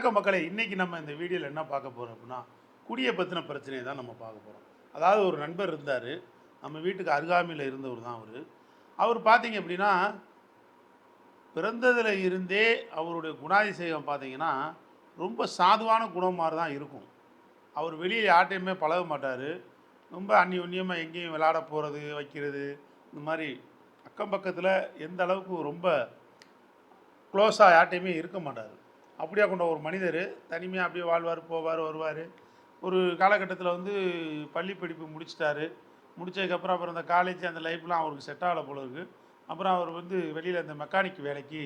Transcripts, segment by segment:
வணக்கம் மக்களே இன்றைக்கி நம்ம இந்த வீடியோவில் என்ன பார்க்க போகிறோம் அப்படின்னா குடியை பற்றின பிரச்சனையை தான் நம்ம பார்க்க போகிறோம் அதாவது ஒரு நண்பர் இருந்தார் நம்ம வீட்டுக்கு அருகாமையில் இருந்தவர் தான் அவர். அவர் பார்த்தீங்க அப்படின்னா பிறந்ததில் இருந்தே அவருடைய குணாதிசயம் பார்த்தீங்கன்னா ரொம்ப சாதுவான குணம் மாதிரி தான் இருக்கும். அவர் வெளியே யார்ட்டையுமே பழக மாட்டார். ரொம்ப அந்நியோன்யமாக எங்கேயும் விளையாட போகிறது வைக்கிறது இந்த மாதிரி அக்கம் பக்கத்தில் எந்த அளவுக்கு ரொம்ப க்ளோஸாக யார்ட்டையுமே இருக்க மாட்டார். அப்படியா கொண்ட ஒரு மனிதர் தனிமையாக அப்படியே வாழ்வார் போவார் வருவார். ஒரு காலகட்டத்தில் வந்து பள்ளி படிப்பு முடிச்சிட்டாரு. முடிச்சதுக்கப்புறம் அப்புறம் அந்த காலேஜ் அந்த லைஃப்லாம் அவருக்கு செட் ஆகலை போல இருக்குது அப்புறம் அவர் வந்து வெளியில் அந்த மெக்கானிக் வேலைக்கு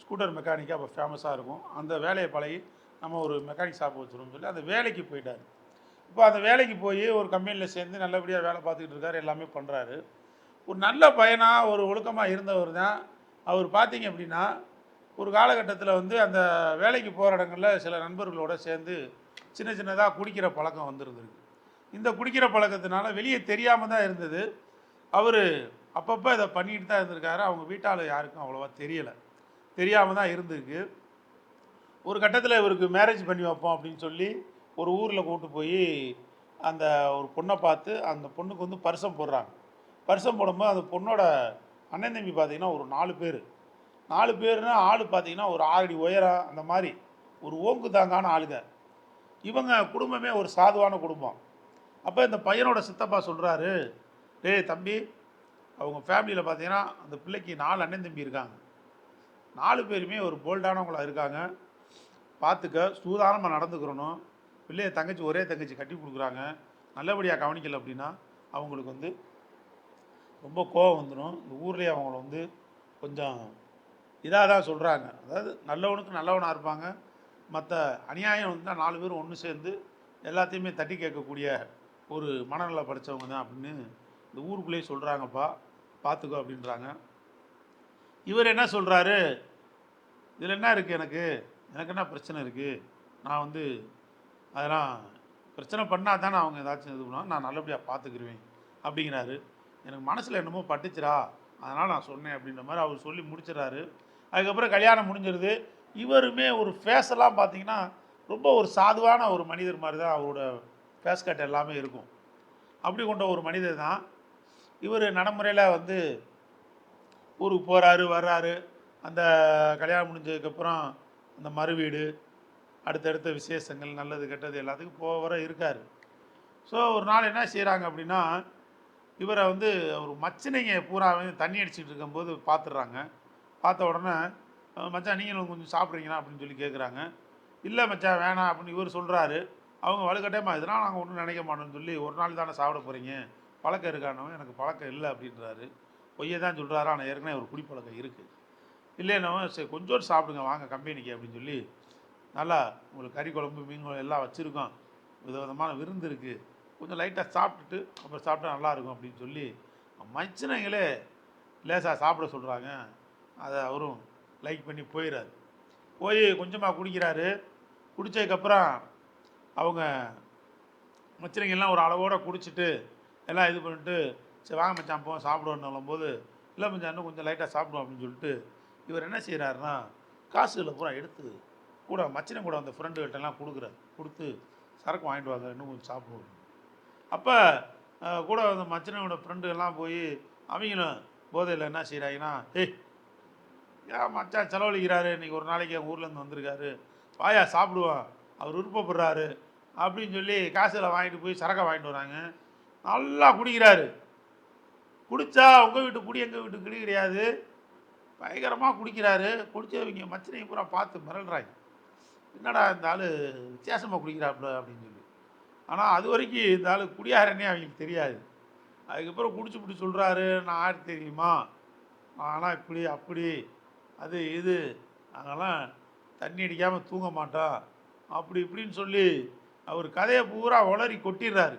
ஸ்கூட்டர் மெக்கானிக்காக அப்போ ஃபேமஸாக இருக்கும். அந்த வேலையை பழகி நம்ம ஒரு மெக்கானிக் ஷாப் வச்சுருவோம்னு சொல்லி அந்த வேலைக்கு போயிட்டார். இப்போ அந்த வேலைக்கு போய் ஒரு கம்பெனியில் சேர்ந்து நல்லபடியாக வேலை பார்த்துக்கிட்டு இருக்காரு எல்லாமே பண்ணுறாரு ஒரு நல்ல பையனாக ஒரு ஒழுக்கமாக இருந்தவர் தான். அவர் பார்த்தீங்க அப்படின்னா ஒரு காலகட்டத்தில் வந்து அந்த வேலைக்கு போகிற இடங்களில் சில நண்பர்களோடு சேர்ந்து சின்ன சின்னதாக குடிக்கிற பழக்கம் வந்துருந்துருக்கு. இந்த குடிக்கிற பழக்கத்தினால வெளியே தெரியாமல் தான் இருந்தது. அவர் அப்பப்போ இதை பண்ணிட்டு தான் இருந்திருக்காரு. அவங்க வீட்டால் யாருக்கும் அவ்வளோவா தெரியலை. தெரியாமல் தான் இருந்திருக்கு. ஒரு கட்டத்தில் இவருக்கு மேரேஜ் பண்ணி வைப்போம் அப்படின்னு சொல்லி ஒரு ஊரில் கூட்டு போய் அந்த ஒரு பொண்ணை பார்த்து அந்த பொண்ணுக்கு வந்து பரிசம் போடுறாங்க. பரிசம் போடும்போது அந்த பொண்ணோட அண்ணன் தம்பி பார்த்திங்கன்னா ஒரு நாலு பேர். நாலு பேர்னா ஆள் பார்த்தீங்கன்னா ஒரு ஆறடி உயரம் அந்த மாதிரி ஒரு ஓங்கு தாங்கான ஆளுங்க. இவங்க குடும்பமே ஒரு சாதுவான குடும்பம். அப்போ இந்த பையனோட சித்தப்பா சொல்கிறாரு டேய் தம்பி அவங்க ஃபேமிலியில் பார்த்தீங்கன்னா அந்த பிள்ளைக்கு நாலு அண்ணன் தம்பி இருக்காங்க. நாலு பேருமே ஒரு போல்டானவங்களாக இருக்காங்க. பார்த்துக்க சூதானமாக நடந்துக்கிறணும். பிள்ளைய தங்கச்சி ஒரே தங்கச்சி கட்டி கொடுக்குறாங்க. நல்லபடியாக கவனிக்கல அப்படின்னா அவங்களுக்கு வந்து ரொம்ப கோவம் வந்துடும் இந்த ஊர்லேயே அவங்கள வந்து கொஞ்சம் இதாக தான் சொல்கிறாங்க அதாவது நல்லவனுக்கு நல்லவனாக இருப்பாங்க. மற்ற அநியாயம் வந்து நாலு பேரும் ஒன்று சேர்ந்து எல்லாத்தையுமே தட்டி கேட்கக்கூடிய ஒரு மனநல படித்தவங்க தான் அப்படின்னு இந்த ஊருக்குள்ளேயே சொல்கிறாங்கப்பா பார்த்துக்கோ அப்படின்றாங்க. இவர் என்ன சொல்கிறாரு இதில் என்ன இருக்குது எனக்கு? எனக்கு என்ன பிரச்சனை இருக்குது நான் வந்து அதெல்லாம் பிரச்சனை பண்ணால் தானே அவங்க ஏதாச்சும் இது பண்ணுவாங்க. நான் நல்லபடியாக பார்த்துக்கிருவேன் அப்படிங்கிறாரு. எனக்கு மனசில் என்னமோ பட்டுச்சுரா அதனால் நான் சொன்னேன் அப்படின்ற மாதிரி அவர் சொல்லி முடிச்சிடறாரு. அதுக்கப்புறம் கல்யாணம் முடிஞ்சிருது. இவருமே ஒரு ஃபேஸெல்லாம் பார்த்தீங்கன்னா ரொம்ப ஒரு சாதுவான ஒரு மனிதர் மாதிரி தான் அவரோட ஃபேஸ் கட் எல்லாமே இருக்கும். அப்படி கொண்ட ஒரு மனிதர் தான். இவர் நடைமுறையில் வந்து ஊருக்கு போகிறாரு வர்றாரு. அந்த கல்யாணம் முடிஞ்சதுக்கப்புறம் அந்த மறுவீடு அடுத்தடுத்த விசேஷங்கள் நல்லது கெட்டது எல்லாத்துக்கும் போக வர இருக்கார். ஸோ ஒரு நாள் என்ன செய்கிறாங்க அப்படின்னா இவரை வந்து ஒரு மச்சினைங்க பூரா தண்ணி அடிச்சிட்டு இருக்கும்போது பார்த்துடுறாங்க. பார்த்த உடனே மச்சான் நீங்களும் கொஞ்சம் சாப்பிட்றீங்களா? அப்படின்னு சொல்லி கேட்குறாங்க இல்லை மச்சான் வேணாம் அப்படின்னு இவர் சொல்கிறாரு அவங்க வலுக்கட்டாயமா இதெல்லாம் நாங்கள் ஒன்றும் நினைக்க மாட்டோம்னு சொல்லி ஒரு நாள் தானே சாப்பிட போகிறீங்க பழக்கம் இருக்கானவன் எனக்கு பழக்கம் இல்லை அப்படின்றாரு. பொய்யை தான் சொல்கிறாரு ஆனால் ஏற்கனவே ஒரு குடிப்பழக்கம் இருக்குது இல்லைன்னவன் சரி கொஞ்சோண்டு சாப்பிடுங்க வாங்க கம்பெனிக்கு அப்படின்னு சொல்லி நல்லா உங்களுக்கு கறி குழம்பு மீன் குழம்பு எல்லாம் வச்சுருக்கோம். விதவிதமான விருந்து இருக்குது கொஞ்சம் லைட்டாக சாப்பிட்டுட்டு அப்புறம் சாப்பிட்டா நல்லாயிருக்கும் அப்படின்னு சொல்லி மச்சினங்களே லேசாக சாப்பிட சொல்கிறாங்க அதை அவரும் லைக் பண்ணி போயிடாரு போய் கொஞ்சமாக குடிக்கிறாரு. குடித்ததுக்கப்புறம் அவங்க மச்சினைங்கெல்லாம் ஒரு அளவோட குடிச்சிட்டு எல்லாம் இது பண்ணிட்டு சரி வாங்க மச்சான் போ சாப்பிடுவோன்னு போது இல்லை மச்சான் இன்னும் கொஞ்சம் லைட்டாக சாப்பிடுவோம் அப்படின்னு சொல்லிட்டு இவர் என்ன செய்கிறாருன்னா காசுகளை பூரா எடுத்து கூட மச்சினை கூட அந்த ஃப்ரெண்டுகிட்டலாம் கொடுக்குறாரு. கொடுத்து சரக்கு வாங்கிட்டு வாங்க இன்னும் கொஞ்சம் சாப்பிடுவோம். அப்போ கூட அந்த மச்சினையோட ஃப்ரெண்டு எல்லாம் போய் அவங்களும் போதையில் என்ன செய்கிறாங்கன்னா ஏய் மச்சான் செலவழிக்கிறாரு. இன்னைக்கு ஒரு நாளைக்கு என் ஊர்லேருந்து வந்திருக்காரு. வாயா சாப்பிடுவான் அவர் விருப்பப்படுறாரு. அப்படின்னு சொல்லி காசில் வாங்கிட்டு போய் சரக்கை வாங்கிட்டு வராங்க. நல்லா குடிக்கிறாரு. குடித்தா உங்கள் வீட்டு குடி எங்கள் வீட்டு குடி கிடையாது. பயங்கரமாக குடிக்கிறாரு. குடித்தவங்க மச்சினையை பூரா பார்த்து மிரள்றாங்க. என்னடா இந்த ஆள் வித்தியாசமாக குடிக்கிறாப்புல அப்படின்னு சொல்லி. ஆனால் அது வரைக்கும் இந்த ஆள் குடியாரனே அவங்களுக்கு தெரியாது. அதுக்கப்புறம் குடிச்சு பிடிச்சி சொல்கிறாரு நான் ஆறு தெரியுமா? ஆனால் இப்படி அப்படி. அது இது. அதெல்லாம் தண்ணி அடிக்காமல் தூங்க மாட்டோம் அப்படி இப்படின்னு சொல்லி அவர் கதையை பூரா உளறி கொட்டிடுறாரு.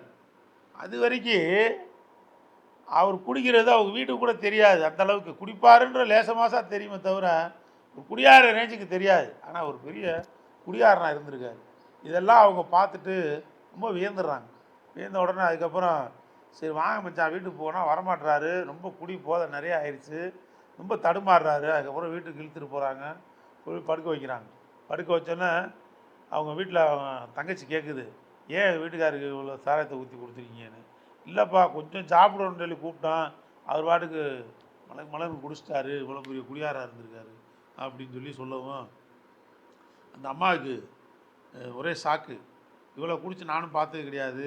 அது வரைக்கும் அவர் குடிக்கிறது அவங்க வீட்டுக்கு கூட தெரியாது. அந்த அளவுக்கு குடிப்பாருன்ற லேச மாசா தெரியுமே தவிர ஒரு குடியார ரேஞ்சுக்கு தெரியாது. ஆனால் ஒரு பெரிய குடியாரனாக இருந்திருக்காரு. இதெல்லாம் அவங்க பார்த்துட்டு ரொம்ப வியந்துடுறாங்க. வியந்த உடனே அதுக்கப்புறம் சரி வாங்க மச்சான் வீட்டுக்கு போனால் வரமாட்டுறாரு ரொம்ப குடி போதை நிறைய ஆயிடுச்சு ரொம்ப தடுமாறுறாரு. அதுக்கப்புறம் வீட்டுக்கு இழுத்துட்டு போகிறாங்க போய் படுக்க வைக்கிறாங்க. படுக்க வச்சோன்னே அவங்க வீட்டில் தங்கச்சி கேட்குது ஏன் வீட்டுக்காருக்கு இவ்வளோ சாராயத்தை ஊற்றி கொடுத்துருக்கீங்கன்னு? இல்லைப்பா கொஞ்சம் சாப்பிடணும்னு சொல்லி கூப்பிட்டான். அவர் பாட்டுக்கு மலர் மலர்னு குடிச்சிட்டாரு. இவ்வளோ பெரிய குடியாராக இருந்திருக்காரு. அப்படின்னு சொல்லி சொல்லவும் அந்த அம்மாவுக்கு ஒரே சாக்கு இவ்வளோ குடிச்சு நானும் பார்த்தது கிடையாது.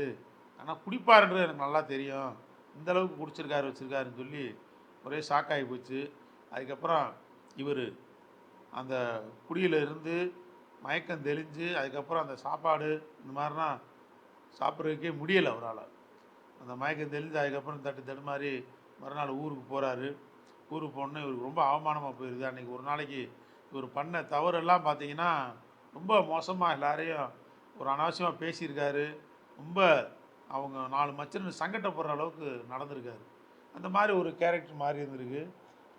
ஆனால் குடிப்பாருன்றது எனக்கு நல்லா தெரியும். இந்தளவுக்கு குடிச்சிருக்காரு வச்சுருக்காருன்னு சொல்லி ஒரே ஷாக்காகி போச்சு. அதுக்கப்புறம் இவர் அந்த குடியிலிருந்து மயக்கம் தெளிஞ்சு அதுக்கப்புறம் அந்த சாப்பாடு இந்த மாதிரிலாம் சாப்பிட்றதுக்கே முடியலை அவரால். அந்த மயக்கம் தெளிஞ்சு அதுக்கப்புறம் தட்டு தடுமாறி மறுநாள் ஊருக்கு போகிறாரு ஊருக்கு போனோன்னே இவருக்கு ரொம்ப அவமானமாக போயிடுது அன்றைக்கி ஒரு நாளைக்கு இவர் பண்ண தவறெல்லாம் பார்த்தீங்கன்னா ரொம்ப மோசமாக எல்லாரையும் ஒரு அனாவசியமாக பேசியிருக்காரு. ரொம்ப அவங்க நாலு மச்சன் சங்கட்டப்படுற அளவுக்கு நடந்திருக்காரு. அந்த மாதிரி ஒரு கேரக்டர் மாறி இருந்திருக்கு.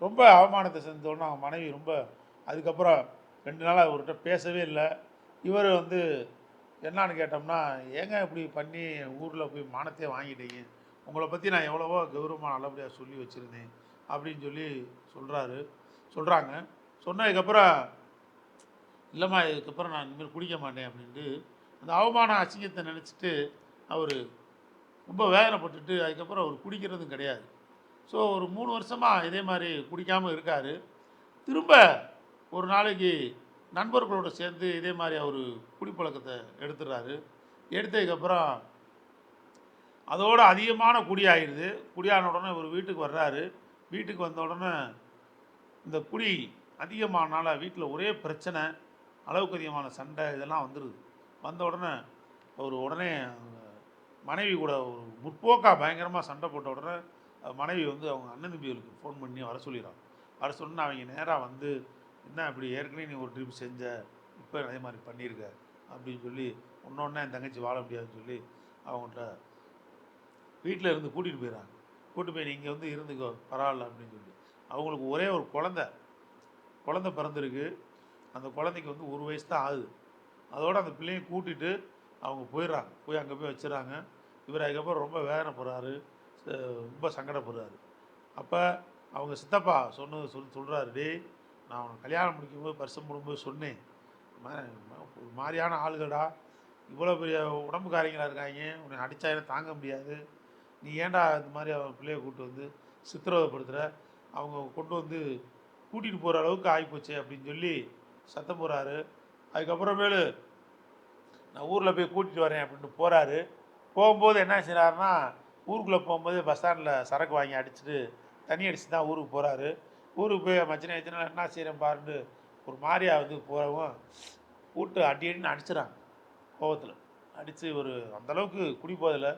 ரொம்ப அவமானத்தை செஞ்சோடனே அவங்க மனைவி ரொம்ப அதுக்கப்புறம் ரெண்டு நாளாக அவர்கிட்ட பேசவே இல்லை. இவர் வந்து என்னான்னு கேட்டோம்னா ஏங்க இப்படி பண்ணி ஊரில் போய் மானத்தையே வாங்கிட்டீங்க? உங்களை பற்றி நான் எவ்வளவோ கௌரவமாக நல்லபடியாக சொல்லி வச்சுருந்தேன். அப்படின்னு சொல்லி சொல்கிறாரு சொல்கிறாங்க சொன்னதுக்கப்புறம் இல்லைம்மா இதுக்கப்புறம் நான் இனிமேல் குடிக்க மாட்டேன். அப்படின்ட்டு அந்த அவமான அசிங்கத்தை நினச்சிட்டு அவர் ரொம்ப வேதனைப்பட்டுட்டு அதுக்கப்புறம் அவர் குடிக்கிறதும் கிடையாது. ஸோ ஒரு மூணு வருஷமாக இதே மாதிரி குடிக்காமல் இருக்கார். திரும்ப ஒரு நாளைக்கு நண்பர்களோடு சேர்ந்து இதே மாதிரி அவர் குடிப்பழக்கத்தை எடுத்துடுறாரு. எடுத்ததுக்கப்புறம் அதோட அதிகமான குடி ஆயிடுது குடியான உடனே இவர் வீட்டுக்கு வர்றாரு. வீட்டுக்கு வந்த உடனே இந்த குடி அதிகமானால வீட்டில் ஒரே பிரச்சனை அளவுக்கு அதிகமான சண்டை இதெல்லாம் வந்துடுது வந்த உடனே அவர் உடனே மனைவி கூட ஒரு முற்போக்காக பயங்கரமாக சண்டை போட்ட உடனே மனைவி வந்து அவங்க அண்ணன் தம்பிகளுக்கு ஃபோன் பண்ணி வர சொல்லிடுறாங்க வர சொன்னால் அவங்க நேராக வந்து என்ன இப்படி ஏற்கனவே நீ ஒரு ட்ரிப் செஞ்ச இப்போ அதே மாதிரி பண்ணியிருக்க? அப்படின்னு சொல்லி ஒன்றொன்னே என் தங்கச்சி வாழ முடியாதுன்னு சொல்லி அவங்கள்ட்ட வீட்டில் இருந்து கூட்டிகிட்டு போயிடறாங்க. கூட்டு போய் நீங்கள் வந்து இருந்துக்கோ பரவாயில்ல அப்படின்னு சொல்லி. அவங்களுக்கு ஒரே ஒரு குழந்த. குழந்த பிறந்திருக்கு. அந்த குழந்தைக்கு வந்து ஒரு வயசு தான் ஆகுது. அதோட அந்த பிள்ளையை கூட்டிகிட்டு அவங்க போயிடுறாங்க. போய் அங்கே போய் வச்சிடறாங்க. இவர் அதுக்கப்புறம் ரொம்ப வேதனை போகிறாரு ரொம்ப சங்கடப்படுறாரு. அப்போ அவங்க சித்தப்பா சொன்னது சொல் சொல்கிறாரு டே நான் உனக்கு கல்யாணம் முடிக்கும்போது பரிசம் போடும்போது சொன்னேன். ஒரு மாதிரியான ஆளுகடா இவ்வளோ பெரிய உடம்புக்காரங்களா இருக்காங்க. உன்னை அடித்தா என்ன தாங்க முடியாது. நீ ஏன்டா இந்த மாதிரி அவன் பிள்ளைய கூப்பிட்டு வந்து சித்திரவதைப்படுத்துகிற அவங்க கொண்டு வந்து கூட்டிகிட்டு போகிற அளவுக்கு ஆகிப்போச்சு அப்படின்னு சொல்லி சத்தம் போடுறாரு. அதுக்கப்புறமேலு நான் ஊரில் போய் கூட்டிகிட்டு வரேன் அப்படின்ட்டு போகிறாரு போகும்போது என்ன செய்கிறாருன்னா ஊருக்குள்ளே போகும்போது பஸ் ஸ்டாண்டில் சரக்கு வாங்கி அடிச்சுட்டு தண்ணி அடிச்சு தான் ஊருக்கு போகிறாரு ஊருக்கு போய் மச்சின வச்சுனா என்ன செய்கிறேன் பாருன்னு ஒரு மாதிரியா வந்து போகிறவங்க கூட்டு அடி அடின்னு அடிச்சிடறாங்க கோவத்தில். அடித்து ஒரு அந்தளவுக்கு குடி போதில்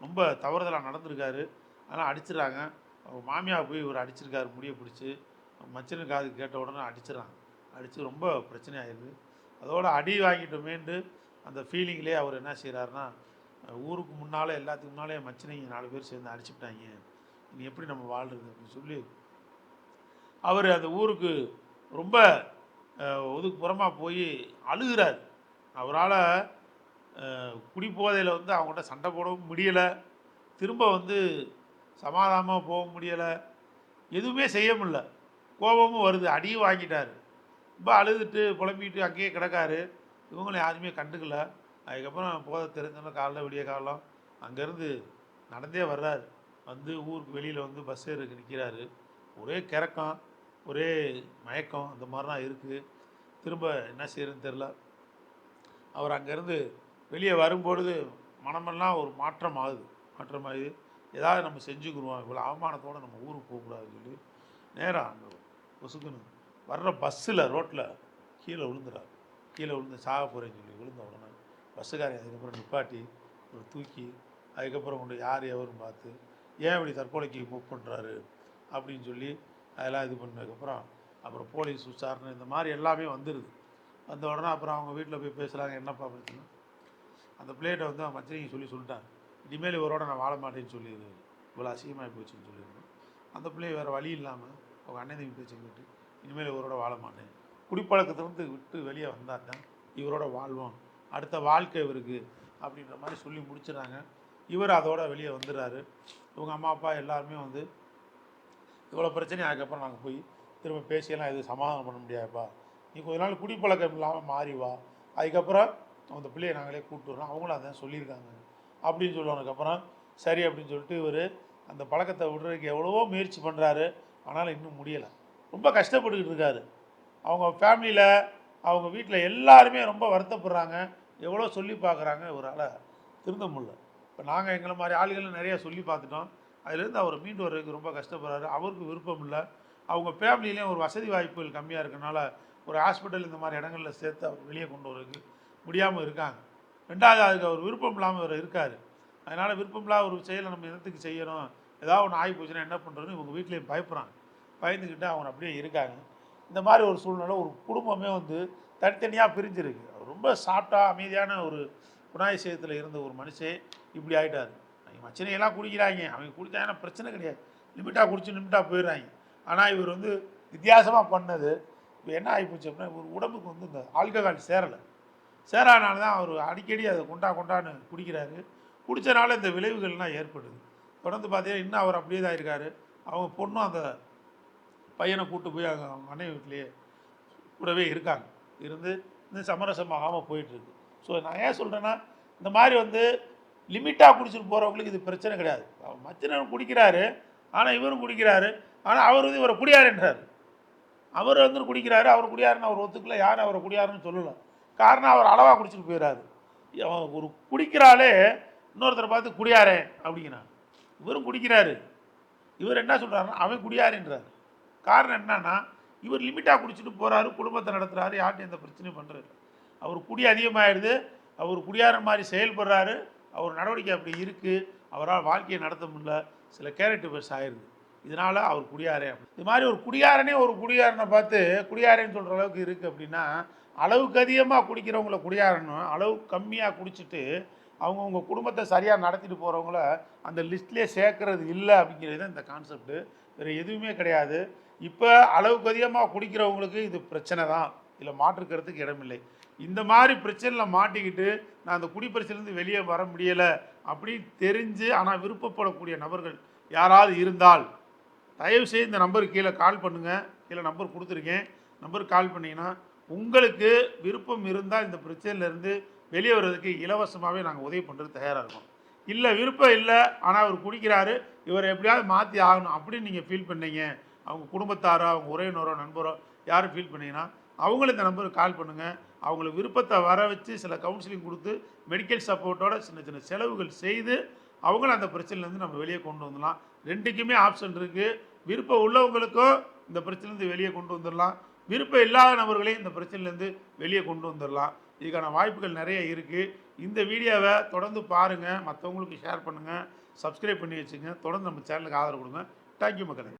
ரொம்ப தவறுதலாக நடந்திருக்காரு. ஆனால் அடிச்சிடுறாங்க. அவங்க மாமியா போய் இவர் அடிச்சிருக்காரு. முடியை பிடிச்சி. மச்சனுக்கு காது கேட்ட உடனே அடிச்சிடறாங்க அடித்து ரொம்ப பிரச்சனை ஆயிடுது. அதோட அடி வாங்கிட்டோமேன்ட்டு அந்த ஃபீலிங்லேயே அவர் என்ன செய்கிறாருன்னா ஊருக்கு முன்னால் எல்லாத்துக்கு முன்னாலே மச்சினைங்க நாலு பேர் சேர்ந்து அடிச்சுட்டாங்க இனி எப்படி நம்ம வாழ்கிறது அப்படின்னு சொல்லி அவர் அந்த ஊருக்கு ரொம்ப ஒதுக்குப்புறமாக போய் அழுகிறார். அவரால் குடிபோதையில் வந்து அவங்கள்ட்ட சண்டை போடவும் முடியலை. திரும்ப வந்து சமாதானமாக போக முடியலை. எதுவுமே செய்ய முடியல. கோபமும் வருது. அடியும் வாங்கிட்டார். ரொம்ப அழுதுட்டு புலம்பிட்டு அங்கேயே கிடக்காரு. இவங்களும் யாருமே கண்டுக்கல. அதுக்கப்புறம் போக தெரிஞ்சோன்னா காலைல விடிய காலம் அங்கேருந்து நடந்தே வர்றாரு. வந்து ஊருக்கு வெளியில் வந்து பஸ் ஏறுக்கு நிற்கிறாரு ஒரே கிறக்கம் ஒரே மயக்கம் அந்த மாதிரிலாம் இருக்குது திரும்ப என்ன செய்யறதுன்னு தெரில அவர் அங்கேருந்து வெளியே வரும்பொழுது மனமெல்லாம் ஒரு மாற்றம் ஆகுது மாற்றம் ஆகுது ஏதாவது நம்ம செஞ்சுக்கிருவோம். இவ்வளோ அவமானத்தோடு நம்ம ஊருக்கு போகக்கூடாதுன்னு சொல்லி நேராக அங்கே ஒசுக்குன்னு வர்ற பஸ்ஸில் ரோட்டில் கீழே விழுந்துறாரு. கீழே விழுந்து சாக போகிறேன்னு சொல்லி விழுந்த உடனே பஸ்ஸுக்காரன் அதுக்கப்புறம் நிப்பாட்டி ஒரு தூக்கி அதுக்கப்புறம் கொண்டு யார் எவருன்னு பார்த்து ஏன் இப்படி தற்கொலைக்கு மூவ் பண்ணுறாரு அப்படின்னு சொல்லி அதெல்லாம் இது பண்ணதுக்கப்புறம் அப்புறம் போலீஸ் விசாரணை இந்த மாதிரி எல்லாமே வந்துடுது வந்த உடனே அப்புறம் அவங்க வீட்டில் போய் பேசுகிறாங்க என்னப்பா பிரச்சனை? அந்த பிளேட்டை வந்து அவன் மச்சனிக்கு சொல்லி சொல்லிட்டான். இனிமேல் இவரோட நான் வாழ மாட்டேன்னு சொல்லி இவ்வளோ அசிங்கமாகி போச்சுன்னு சொல்லியிருந்தேன் அந்த பிள்ளை வேறு வழி இல்லாமல் அவங்க அண்ணன் தம்பி பேச்சு கேட்டு இனிமேல் இவரோட வாழ மாட்டேன். குடிப்பழக்கத்திலிருந்து விட்டு வெளியே வந்தால் தான் இவரோட வாழ்வோம் அடுத்த வாழ்க்கை இவருக்கு அப்படின்ற மாதிரி சொல்லி முடிச்சிடுறாங்க இவர் அதோட வெளியே வந்துடுறாரு. இவங்க அம்மா அப்பா எல்லாருமே வந்து இவ்வளோ பிரச்சனை அதுக்கப்புறம் நாங்கள் போய் திரும்ப பேசியெல்லாம் எதுவும் சமாதானம் பண்ண முடியாதுப்பா. நீ கொஞ்ச நாள் குடிப்பழக்கம் இல்லாமல் மாறி வா. அதுக்கப்புறம் அந்த பிள்ளையை நாங்களே கூப்பிட்டு வரோம் அவங்களும் அதான் சொல்லியிருக்காங்க. அப்படின்னு சொல்லுவதுக்கப்புறம் சரி அப்படின்னு சொல்லிட்டு இவர் அந்த பழக்கத்தை விடுறதுக்கு எவ்வளவோ முயற்சி பண்ணுறாரு ஆனாலும் இன்னும் முடியலை. ரொம்ப கஷ்டப்பட்டுக்கிட்டு இருக்காரு. அவங்க ஃபேமிலியில் அவங்க வீட்டில் எல்லாருமே ரொம்ப வருத்தப்படுறாங்க. எவ்வளோ சொல்லி பார்க்குறாங்க இவரால் திருந்த முடியல. இப்போ நாங்கள் எங்களை மாதிரி ஆளுகளை நிறைய சொல்லி பார்த்துட்டோம். அதுலேருந்து அவர் மீண்டு வர்றதுக்கு ரொம்ப கஷ்டப்படுறாரு. அவருக்கு விருப்பம் இல்லை. அவங்க ஃபேமிலியிலேயும் ஒரு வசதி வாய்ப்புகள் கம்மியாக இருக்கனால ஒரு ஹாஸ்பிட்டல் இந்த மாதிரி இடங்களில் சேர்த்து அவர் வெளியே கொண்டு வரதுக்கு முடியாமல் இருக்காங்க. ரெண்டாவது அதுக்கு அவர் விருப்பம் இல்லாமல் அவர் இருக்கார். அதனால் விருப்பம் இல்லாத ஒரு செயலை நம்ம இடத்துக்கு செய்யணும்? ஏதாவது ஒன்று ஆகி போச்சுன்னா என்ன பண்ணுறதுன்னு இவங்க வீட்லேயும் பயப்படுறாங்க பயந்துக்கிட்டு அவங்க அப்படியே இருக்காங்க. இந்த மாதிரி ஒரு சூழ்நிலை ஒரு குடும்பமே வந்து தனித்தனியாக பிரிஞ்சிருக்கு. ரொம்ப சாஃப்டாக அமைதியான ஒரு குணாதிசயத்தில் இருந்த ஒரு மனுஷன் இப்படி ஆகிட்டார் அவங்க மச்சனையெல்லாம் குடிக்கிறாங்க. அவங்க குடித்தாங்கன்னா பிரச்சனை கிடையாது. லிமிட்டாக குடிச்சு லிமிட்டாக போயிடுறாங்க. ஆனால் இவர் வந்து வித்தியாசமாக பண்ணது. இப்போ என்ன ஆகிப்போச்சு அப்படின்னா இவர் உடம்புக்கு வந்து இந்த ஆல்கஹால் சேரலை. சேரானால தான் அவர் அடிக்கடி அதை கொண்டா கொண்டான்னு குடிக்கிறாரு. குடித்தனால இந்த விளைவுகள்லாம் ஏற்படுது. தொடர்ந்து பார்த்தீங்கன்னா இன்னும் அவர் அப்படியே தான் இருக்கார். அவங்க பொண்ணும் அந்த பையனை கூட்டு போய் அவங்க அவங்க அண்ணன் வீட்டிலேயே கூடவே இருக்காங்க. இருந்து இந்த சமரசமாகாமல் போயிட்டுருக்கு. ஸோ நான் ஏன் சொல்கிறேன்னா இந்த மாதிரி வந்து லிமிட்டாக குடிச்சிட்டு போகிறவங்களுக்கு இது பிரச்சனை கிடையாது. அவர் மச்சனன் குடிக்கிறாரு ஆனால் இவரும் குடிக்கிறாரு ஆனால் அவர் வந்து இவரை குடியாருன்றார். அவர் வந்து குடிக்கிறாரு அவர் குடியாருன்னு அவர் ஒத்துக்கல யாரும் அவரை குடியாருன்னு சொல்லலை. காரணம் அவர் அளவாக குடிச்சிட்டு போயிடாரு அவன் ஒரு குடிக்கிறாலே இன்னொருத்தரை பார்த்து குடியாரே அப்படிங்கிறான் இவரும் குடிக்கிறாரு. இவர் என்ன சொல்கிறாருன்னா அவன் குடியாருன்றார். காரணம் என்னன்னா இவர் லிமிட்டாக குடிச்சிட்டு போகிறாரு குடும்பத்தை நடத்துகிறாரு யார்கிட்ட எந்த பிரச்சனையும் பண்ணுறாரு அவர் குடி அதிகமாகிடுது அவர் குடியாரன் மாதிரி செயல்படுறாரு அவர் நடவடிக்கை அப்படி இருக்குது அவரால் வாழ்க்கையை நடத்த முடியல சில கேரக்டர் பஸ் ஆயிடுது இதனால் அவர் குடியாரே இது மாதிரி ஒரு குடியாரனே ஒரு குடியாரனை பார்த்து குடியாரேன்னு சொல்கிற அளவுக்கு இருக்குது அப்படின்னா அளவுக்கு அதிகமாக குடிக்கிறவங்கள குடியாரனும் அளவு கம்மியாக குடிச்சிட்டு அவங்கவுங்க குடும்பத்தை சரியாக நடத்திட்டு போகிறவங்கள அந்த லிஸ்ட்லேயே சேர்க்கறது இல்லை அப்படிங்கிறது தான் இந்த கான்செப்ட்டு வேறு எதுவுமே கிடையாது. இப்போ அளவுக்கு அதிகமாக குடிக்கிறவங்களுக்கு இது பிரச்சனை தான். இதில் மாற்றுக்கிறதுக்கு இடமில்லை. இந்த மாதிரி பிரச்சனையில் மாட்டிக்கிட்டு நான் அந்த குடி வெளியே வர முடியலை அப்படின்னு தெரிஞ்சு ஆனால் விருப்பப்படக்கூடிய நபர்கள் யாராவது இருந்தால் தயவு செய்து இந்த நம்பருக்கு கீழே கால் பண்ணுங்கள் கீழே நம்பர் கொடுத்துருக்கேன். நம்பருக்கு கால் பண்ணிங்கன்னா உங்களுக்கு விருப்பம் இருந்தால் இந்த பிரச்சனையிலேருந்து வெளியே வர்றதுக்கு இலவசமாகவே நாங்கள் உதவி பண்ணுறது தயாராக இருக்கோம். இல்லை விருப்பம் இல்லை ஆனால் அவர் குடிக்கிறாரு இவரை எப்படியாவது மாற்றி ஆகணும் அப்படின்னு நீங்கள் ஃபீல் பண்ணீங்க. அவங்க குடும்பத்தாரோ அவங்க உறவினரோ நண்பரோ யாரும் ஃபீல் பண்ணீங்கன்னா அவங்களும் இந்த நம்பருக்கு கால் பண்ணுங்கள் அவங்கள விருப்பத்தை வர வச்சு சில கவுன்சிலிங் கொடுத்து மெடிக்கல் சப்போர்ட்டோட சின்ன சின்ன செலவுகள் செய்து அவங்களும் அந்த பிரச்சனையிலேருந்து நம்ம வெளியே கொண்டு வந்துடலாம். ரெண்டுக்குமே ஆப்ஷன் இருக்குது விருப்பம் உள்ளவங்களுக்கும் இந்த பிரச்சனைலேருந்து வெளியே கொண்டு வந்துடலாம். விருப்பம் இல்லாத நபர்களையும் இந்த பிரச்சனையிலேருந்து வெளியே கொண்டு வந்துடலாம். இதுக்கான வாய்ப்புகள் நிறைய இருக்குது இந்த வீடியோவை தொடர்ந்து பாருங்கள் மற்றவங்களுக்கு ஷேர் பண்ணுங்கள் சப்ஸ்கிரைப் பண்ணி வச்சுங்க. தொடர்ந்து நம்ம சேனலுக்கு ஆதரவு கொடுங்க. தேங்க்யூ மக்களே.